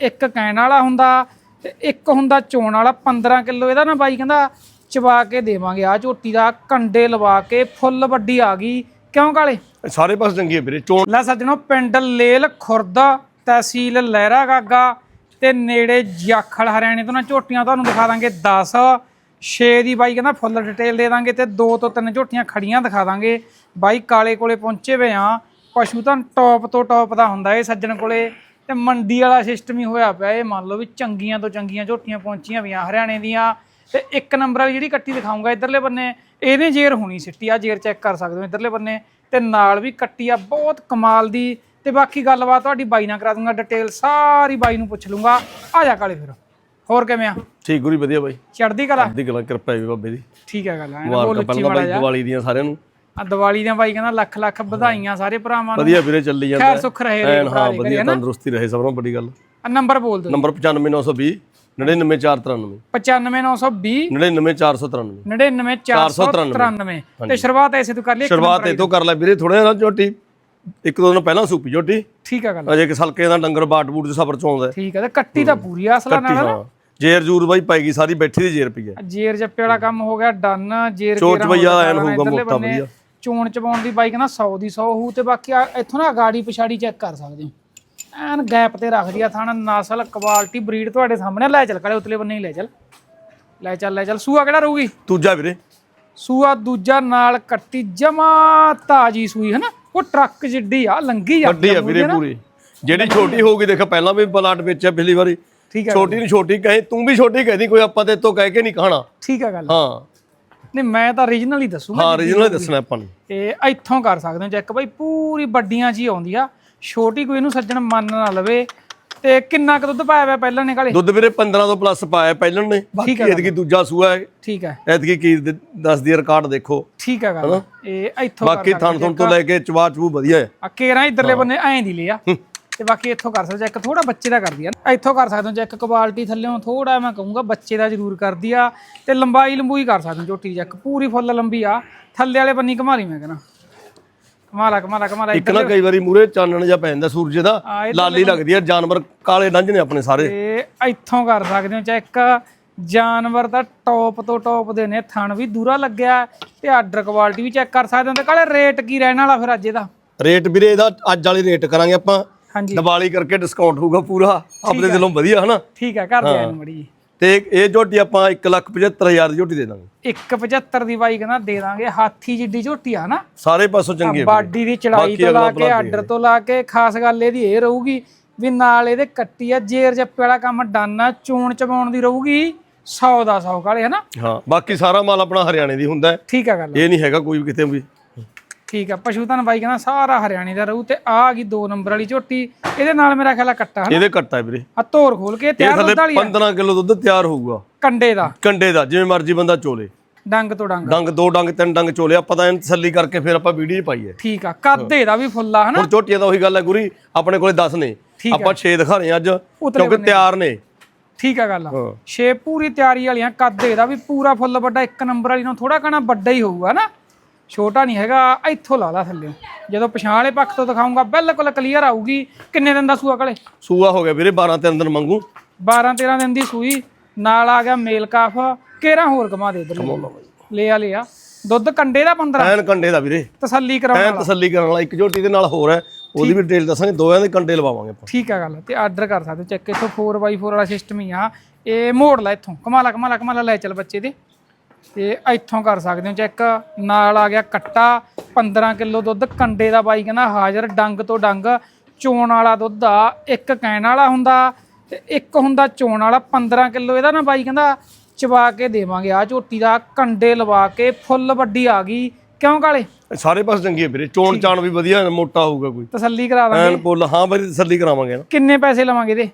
ਇੱਕ ਕਹਿਣ ਵਾਲਾ ਹੁੰਦਾ ਤੇ ਇੱਕ ਹੁੰਦਾ ਚੋਣ ਵਾਲਾ 15 ਕਿਲੋ ਇਹਦਾ ਨਾ ਬਾਈ ਕਹਿੰਦਾ ਚਵਾ ਕੇ ਦੇਵਾਂਗੇ। ਆ ਝੋਟੀ ਦਾ ਕੰਡੇ ਲਵਾ ਕੇ ਫੁੱਲ ਵੱਡੀ ਆ ਗਈ। ਕਿਉਂ ਕਾਲੇ? ਸਾਰੇ ਪਾਸੇ ਚੰਗੀ ਹੈ ਵੀਰੇ ਚੋਣ ਲੈ ਸੱਜਣੋ ਪਿੰਡ ਲੇਲ ਖੁਰਦ ਤਹਿਸੀਲ ਲਹਿਰਾ ਗਾਗਾ ਤੇ ਨੇੜੇ ਜਾਖਲ ਹਰਿਆਣੇ ਤੋਂ ਨਾ ਝੋਟੀਆਂ ਤੁਹਾਨੂੰ ਦਿਖਾ ਦਾਂਗੇ 10 6 ਦੀ ਬਾਈ ਕਹਿੰਦਾ ਫੁੱਲ ਡਿਟੇਲ ਦੇ ਦਾਂਗੇ ਤੇ ਦੋ ਤੋਂ ਤਿੰਨ ਝੋਟੀਆਂ ਖੜੀਆਂ ਦਿਖਾ ਦਾਂਗੇ। ਬਾਈ ਕਾਲੇ ਕੋਲੇ ਪਹੁੰਚੇ ਹੋਏ ਆ। ਪਸ਼ੂ ਤਾਂ ਟੌਪ ਤੋਂ ਟੌਪ ਦਾ ਹੁੰਦਾ ਇਹ ਸੱਜਣ ਕੋਲੇ। ਤੇ ਮੰਡੀ ਵਾਲਾ ਸਿਸਟਮ ਹੀ ਹੋਇਆ ਪਿਆ। ਇਹ ਮੰਨ ਲਓ ਵੀ ਚੰਗੀਆਂ ਤੋਂ ਚੰਗੀਆਂ ਝੋਟੀਆਂ ਪਹੁੰਚੀਆਂ ਵੀਆਂ ਹਰਿਆਣੇ ਦੀਆਂ। ਤੇ ਇੱਕ ਨੰਬਰ ਵਾਲੀ ਜਿਹੜੀ ਕੱਟੀ ਦਿਖਾਉਂਗਾ ਇਧਰਲੇ ਬੰਨੇ ਇਹਨੇ ਜੇਰ ਹੋਣੀ ਸਿੱਟੀ ਆ ਜੇਰ ਚੈੱਕ ਕਰ ਸਕਦੇ ਹੋ ਇਧਰਲੇ ਬੰਨੇ। ਤੇ ਨਾਲ ਵੀ ਕੱਟੀ ਆ ਬਹੁਤ ਕਮਾਲ ਦੀ। ਤੇ ਬਾਕੀ ਗੱਲਬਾਤ ਤੁਹਾਡੀ ਬਾਈ ਨਾਲ ਕਰਾ ਦੂੰਗਾ ਡਿਟੇਲ ਸਾਰੀ ਬਾਈ ਨੂੰ ਪੁੱਛ ਲੂੰਗਾ। ਆ ਜਾ ਕਾਲੇ ਫਿਰ। ਹੋਰ ਕਿਵੇਂ ਆ? ਠੀਕ ਗੁਰੀ ਵਧੀਆ ਬਾਈ। ਚੜਦੀ ਕਲਾ? ਅੱਧੀ ਗੱਲਾਂ ਕਿਰਪਾ ਹੈ ਵੀ ਬਾਬੇ ਦੀ। ਠੀਕ ਹੈ ਗੱਲ ਐ ਬੋਲ ਜਾ ਦੀਵਾਲੀ ਦੀਆਂ ਸਾਰਿਆਂ ਨੂੰ। ਆ ਦੀਵਾਲੀ ਦੀਆਂ ਬਾਈ ਕਹਿੰਦਾ ਲੱਖ ਲੱਖ ਵਧਾਈਆਂ ਸਾਰੇ ਭਰਾਵਾਂ ਨੂੰ। ਵਧੀਆ ਵੀਰੇ ਚੱਲੀ ਜਾਂਦਾ ਖੈਰ ਸੁੱਖ ਰਹੇ ਰੇ ਹਾਂ ਵਧੀਆ ਤੰਦਰੁਸਤੀ ਰਹੇ ਸਭ ਤੋਂ ਵੱਡੀ ਗੱਲ। ਆ ਨੰਬਰ ਬੋਲ ਦਿਓ। ਨੰਬਰ 95920 99493 95920 99493 99493 ਤੇ ਸ਼ੁਰੂਆਤ ਐਸੇ ਤੋਂ ਕਰ ਲਈ ਸ਼ੁਰੂਆਤ ਇਹ ਤੋਂ ਕਰ ਲੈ ਵੀਰੇ ਥੋੜਾ ਜਿਹਾ ਝੋਟੀ ਇੱਕ ਦੋ ਦਿਨ ਪਹਿਲਾਂ ਸੂਪੀ ਝੋਟੀ ਠੀਕ ਆ ਗੱਲ। ਅਜੇ ਕਿ ਸਲਕੇ ਦਾ ਡੰਗਰ ਬਾਟ ਬੂਟ ਦੇ ਸਫਰ ਚ ਆਉਂਦਾ। ਠੀਕ ਆ ਤੇ ਕੱਟੀ ਤਾਂ ਪੂਰੀ ਆ ਅਸਲਾ ਨਾਲ ਜੇਰ ਜੂਰ ਬਾਈ ਪਾਏਗੀ ਸਾਰੀ ਬੈਠੀ ਦੀ ਜੇਰ ਪਈ ਹੈ। ਜੇਰ ਜੱਪੇ ਵਾਲਾ ਕੰਮ ਹੋ ਗਿਆ ਡਨ ਜੇਰ ਚੋਚ ਕੇਰਾਂ ਬਈਆ ਹੋ ਗਿਆ ਐਨ ਹੋਊਗਾ ਮੋਟਾ ਵਧੀਆ। ਚੋਣ ਚਬਾਉਣ ਦੀ ਬਾਈ ਕਹਿੰਦਾ 100 ਦੀ 100 ਹੋਊ ਤੇ ਬਾਕੀ ਆ ਇੱਥੋਂ ਨਾ ਗਾੜੀ ਪਿਛਾੜੀ ਚੈੱਕ ਕਰ ਸਕਦੇ ਹੋ। ਐਨ ਗੈਪ ਤੇ ਰੱਖਦੀ ਆ ਥਾਣਾ ਨਸਲ ਕੁਆਲਿਟੀ ਬਰੀਡ ਤੁਹਾਡੇ ਸਾਹਮਣੇ ਲੈ ਚੱਲ ਕੜੇ ਉਤਲੇ ਬੰਨੇ ਹੀ ਲੈ ਚੱਲ। ਲੈ ਚੱਲ ਲੈ ਚੱਲ। ਸੂਆ ਕਿਹੜਾ ਰਹੂਗੀ ਦੂਜਾ ਵੀਰੇ। ਸੂਆ ਦੂਜਾ ਨਾਲ ਕੱਟੀ ਜਮਾ ਤਾਜੀ ਸੂਈ ਹੈ ਨਾ ਉਹ ਟਰੱਕ ਜਿੱਡੀ ਆ ਲੰਗੀ ਆ। ਵੱਡੀ ਆ ਵੀਰੇ ਪੂਰੀ। ਜਿਹੜੀ ਛੋਟੀ ਹੋਊਗੀ ਦੇਖ ਪਹਿਲਾਂ ਵੀ ਪਲਾਟ ਵੇਚਿਆ ਪਿਛਲੀ ਵਾਰੀ। ਠੀਕ ਹੈ ਛੋਟੀ ਨੂੰ ਛੋਟੀ ਕਹੇ ਤੂੰ ਵੀ ਛੋਟੀ ਕਹਿਦੀ ਕੋਈ ਆਪਾਂ ਤੇ ਤੋਂ ਕਹਿ ਕੇ ਨਹੀਂ ਕਹਣਾ ਠੀਕ ਆ ਗੱਲ। ਹਾਂ। ਨਹੀਂ ਮੈਂ ਤਾਂ ਰੀਜਨਲ ਹੀ ਦੱਸੂਗਾ ਹਾਂ ਰੀਜਨਲ ਦੱਸਣਾ ਆਪਾਂ ਨੂੰ। ਇਹ ਇੱਥੋਂ ਕਰ ਸਕਦੇ ਹੋ ਚੈੱਕ ਬਾਈ ਪੂਰੀ ਵੱਡੀਆਂ ਜੀ ਆਉਂਦੀ ਆ। ਛੋਟੀ ਕੋਈ ਇਹਨੂੰ ਸੱਜਣ ਮੰਨ ਨਾ ਲਵੇ। ਤੇ ਕਿੰਨਾ ਕੁ ਦੁੱਧ ਪਾਇਆ ਹੋਇਆ ਪਹਿਲਾਂ ਨਿਕਾਲੇ ਦੁੱਧ ਵੀਰੇ 15 ਤੋਂ ਪਲੱਸ ਪਾਇਆ ਪਹਿਲਾਂ ਨੇ। ਬਾਕੀ ਐਤਕੀ ਦੂਜਾ ਸੂਆ ਹੈ। ਠੀਕ ਹੈ। ਐਤਕੀ ਕੀ ਦ- ਦੱਸਦੀ ਹੈ ਰਿਕਾਰਡ ਦੇਖੋ। ਠੀਕ ਹੈ ਗੱਲ ਇਹ ਇੱਥੋਂ ਬਾਕੀ ਥਣ ਥਣ ਤੋਂ ਲੈ ਕੇ ਚਵਾ ਚੂ ਵਧੀਆ ਹੈ। ਆ ਕੇਰਾਂ ਇਧਰਲੇ ਬੰਨੇ ਐਂ ਦੀ ਲਿਆ। ਤੇ ਬਾਕੀ ਇੱਥੋਂ ਕਰ ਸਕਦੇ ਚੈੱਕ ਥੋੜਾ ਬੱਚੇ ਦਾ ਕਰਦੀ ਆ ਇੱਥੋਂ ਕਰ ਸਕਦੇ ਹੋ ਚੈੱਕ ਕੁਆਲਿਟੀ ਥੱਲੇੋਂ ਥੋੜਾ ਮੈਂ ਕਹੂੰਗਾ ਬੱਚੇ ਦਾ ਜ਼ਰੂਰ ਕਰਦੀ ਆ ਤੇ ਲੰਬਾਈ ਲੰਬੂਈ ਕਰ ਸਕਦੇ ਹੋ ਝੋਟੀ ਚੈੱਕ। ਪੂਰੀ ਫੁੱਲ ਲੰਬੀ ਆ ਥੱਲੇ ਵਾਲੇ ਬੰਨੀ ਘਮਾਲੀ ਮੈਂ ਕਹਿੰਦਾ। ਕਮਾਲਾ ਕਮਾਲਾ ਕਮਾਲਾ ਇੱਕ ਨਾ ਕਈ ਵਾਰੀ ਮੂਰੇ ਚਾਨਣ ਜਿਹਾ ਪੈ ਜਾਂਦਾ ਸੂਰਜ ਦਾ ਆ, ਲਾਲੀ ਲੱਗਦੀ ਹੈ ਜਾਨਵਰ ਕਾਲੇ ਡੰਝ ਨੇ ਆਪਣੇ ਸਾਰੇ। ਤੇ ਇੱਥੋਂ ਕਰ ਸਕਦੇ ਹੋ ਚੈੱਕ ਜਾਨਵਰ ਦਾ ਟੌਪ ਤੋਂ ਟੌਪ ਦੇ ਨੇ ਥਣ ਵੀ ਦੂਰਾ ਲੱਗਿਆ ਤੇ ਆਰਡਰ ਕੁਆਲਿਟੀ ਵੀ ਚੈੱਕ ਕਰ ਸਕਦੇ ਹੋ ਤੇ ਕਾਲੇ ਰੇਟ ਕੀ ਰਹਿਣ ਵਾਲਾ ਫਿਰ ਅੱਜ ਇਹਦਾ? ਰੇਟ ਵੀਰੇ ਇਹਦਾ ਅੱਜ ਵਾਲੀ ਰੇਟ ਕਰਾਂਗੇ ਆਪਾਂ। ਹਾਂਜੀ। ਦੀਵਾਲੀ ਕਰਕੇ ਡਿਸਕਾਊਂਟ ਹੋਊਗਾ ਪੂਰਾ ਆਪਣੇ ਦਿਲੋਂ ਵਧੀਆ ਹਨਾ? ਠੀਕ ਹੈ ਕਰ ਦਿਆ ਇਹਨੂੰ ਮੜੀ ਤੇ ਇਹ ਝੋਟੀ ਆਪਾਂ 175000 ਦੀ ਝੋਟੀ ਦੇ ਦਾਂਗੇ। 175 ਦੀ ਬਾਈ ਕਹਿੰਦਾ ਦੇ ਦਾਂਗੇ ਹਾਥੀ ਜਿੱਡੀ ਝੋਟੀ ਆ ਨਾ। ਸਾਰੇ ਪਾਸੋਂ ਚੰਗੀ ਬਾਡੀ ਦੀ ਚੜਾਈ ਤੋਂ ਲਾ ਕੇ ਆਰਡਰ ਤੋਂ ਲਾ ਕੇ ਖਾਸ ਗੱਲ ਇਹਦੀ ਇਹ ਰਹੂਗੀ ਵੀ ਨਾਲ ਇਹਦੇ ਕੱਟੀ ਆ ਜੇਰ ਜੱਪੇ ਵਾਲਾ ਕੰਮ ਡਨ ਚੋਣ ਚਬਾਉਣ ਦੀ ਰਹੂਗੀ 100 ਦਾ 100 ਕਾਲੇ ਹਨਾ? ਹਾਂ ਬਾਕੀ ਸਾਰਾ ਮਾਲ ਆਪਣਾ ਹਰਿਆਣੇ ਦੀ ਹੁੰਦਾ ਠੀਕ ਆ ਗੱਲ। ਇਹ ਨਹੀਂ ਹੈਗਾ ਕੋਈ ਕਿਤੇ ਵੀ। ਠੀਕ ਆ ਪਸ਼ੂ ਧਨ ਬਾਈ ਕਹਿੰਦਾ ਸਾਰਾ ਹਰਿਆਣੇ ਦਾ ਰਹੂ ਤੇ ਆ ਆ ਗਈ 2 ਨੰਬਰ ਵਾਲੀ ਝੋਟੀ ਇਹਦੇ ਨਾਲ ਮੇਰਾ ਖਿਆਲ ਆ ਕੱਟਾ ਹਨਾ? ਇਹਦੇ ਕੱਟਾ ਹੈ ਵੀਰੇ। ਆ ਧੋਰ ਖੋਲ ਕੇ ਇਹ ਤਿਆਰ ਥੱਲੇ ਦੁੱਧ ਵਾਲੀ ਆ। 15 ਕਿਲੋ ਦੁੱਧ ਤਿਆਰ ਹੋਊਗਾ। ਕੰਡੇ ਦਾ। ਕੰਡੇ ਦਾ ਜਿਵੇਂ ਮਰਜ਼ੀ ਬੰਦਾ ਚੋਲੇ। ਡੰਗ ਤੋਂ ਡੰਗ। ਡੰਗ ਦੋ ਡੰਗ ਤਿੰਨ ਡੰਗ ਚੋਲੇ ਆਪਾਂ ਤਾਂ ਇਹਨੂੰ ਤਸੱਲੀ ਕਰਕੇ ਫਿਰ ਆਪਾਂ ਵੀਡੀਓ 'ਚ ਪਾਈਏ। ਠੀਕ ਆ ਕੱਦ ਇਹਦਾ ਵੀ ਫੁੱਲਾ ਹਨਾ? ਹੁਣ ਝੋਟੀਆਂ ਦਾ ਉਹੀ ਗੱਲ ਹੈ ਗੁਰੀ ਆਪਣੇ ਕੋਲੇ 10 ਨੇ। ਆਪਾਂ 6 ਦਿਖਾ ਰਹੇ ਹਾਂ ਅੱਜ ਕਿਉਂਕਿ ਤਿਆਰ ਨੇ। ਠੀਕ ਆ ਗੱਲ ਹਾਂ। ਛੇ ਪੂਰੀ ਤਿਆਰੀ ਵਾਲੀਆਂ ਕੱਦ ਇਹਦਾ ਵੀ ਪੂਰਾ ਫੁੱਲ ਵੱਡਾ ਇੱਕ ਨੰਬਰ ਵਾਲੀ ਨੂੰ ਥੋੜਾ ਕਣਾ ਵੱਡਾ ਹੀ ਹੋਊਗਾ ਨਾ ਛੋਟਾ ਨਹੀਂ ਹੈਗਾ ਇੱਥੋਂ ਲਾ ਲਾ ਥੱਲੇ। ਜਦੋਂ ਪਛਾਣ ਵਾਲੇ ਪੱਖ ਤੋਂ ਦਿਖਾਉਂਗਾ ਬਿਲਕੁਲ ਕਲੀਅਰ ਆਊਗੀ। ਕਿੰਨੇ ਦਿਨ ਦਾ ਸੂਆ ਕਲੇ? ਸੂਆ ਹੋ ਗਿਆ ਵੀਰੇ 12 ਤਿੰਨ ਦਿਨ ਮੰਗੂ 12 13 ਦਿਨ ਦੀ ਸੂਈ। ਨਾਲ ਆ ਗਿਆ ਮੇਲ ਕਾਫ। ਕੇਰਾ ਹੋਰ ਕਮਾ ਦੇ ਇਧਰ ਲੈ ਆ ਲੈ ਆ। ਦੁੱਧ ਕੰਡੇ ਦਾ 15 ਐਨ ਕੰਡੇ ਦਾ ਵੀਰੇ। ਤਸੱਲੀ ਕਰਾਉਣ ਐਨ ਤਸੱਲੀ ਕਰਨ ਵਾਲਾ ਇੱਕ ਝੋਟੀ ਦੇ ਨਾਲ ਹੋਰ ਹੈ। ਉਹਦੀ ਵੀ ਡਿਟੇਲ ਦੱਸਾਂਗੇ ਦੋਆਂ ਦੇ ਕੰਡੇ ਲਵਾਵਾਂਗੇ ਆਪਾਂ। ਠੀਕ ਆ ਗੱਲ ਤੇ ਆਰਡਰ ਕਰ ਸਕਦੇ ਚੈੱਕ ਇੱਥੋਂ 4x4 ਵਾਲਾ ਸਿਸਟਮ ਹੀ ਆ। ਇਹ ਮੋੜ ਲੈ ਇੱਥੋਂ। ਕਮਾਲਾ ਕਮਾਲਾ ਕਮਾਲਾ ਲੈ ਚੱਲ ਬੱਚੇ ਦੇ। ਤੇ ਇੱਥੋਂ ਕਰ ਸਕਦੇ ਹੋ ਚੈੱਕ। ਨਾਲ ਆ ਗਿਆ ਕੱਟਾ 15 ਕਿਲੋ ਦੁੱਧ ਕੰਡੇ ਦਾ ਬਾਈ ਕਹਿੰਦਾ ਹਾਜ਼ਰ ਡੰਗ ਤੋਂ ਡੰਗ। ਚੋਣ ਵਾਲਾ ਦੁੱਧ ਆ ਇੱਕ ਕਹਿਣ ਵਾਲਾ ਹੁੰਦਾ ਤੇ ਇੱਕ ਹੁੰਦਾ ਚੋਣ ਵਾਲਾ 15 ਕਿਲੋ ਇਹਦਾ ਨਾ ਬਾਈ ਕਹਿੰਦਾ ਚਵਾ ਕੇ ਦੇਵਾਂਗੇ। ਆ ਝੋਟੀ ਦਾ ਕੰਡੇ ਲਵਾ ਕੇ ਫੁੱਲ ਵੱਡੀ ਆ ਗਈ। ਕਿਉਂ ਕਾਲੇ? ਸਾਰੇ ਪਾਸੇ ਚੰਗੀ ਹੈ ਵੀਰੇ ਚੋਣ ਚਾਣ ਵੀ ਵਧੀਆ ਮੋਟਾ ਹੋਊਗਾ ਕੋਈ। ਤਸੱਲੀ ਕਰਾ ਦਾਂਗੇ। ਐਨ ਪੁੱਲ ਹਾਂ ਬਾਈ ਤਸੱਲੀ ਕਰਾਵਾਂਗੇ ਨਾ। ਕਿੰਨੇ ਪੈਸੇ ਲਵਾਂਗੇ ਇਹਦੇ?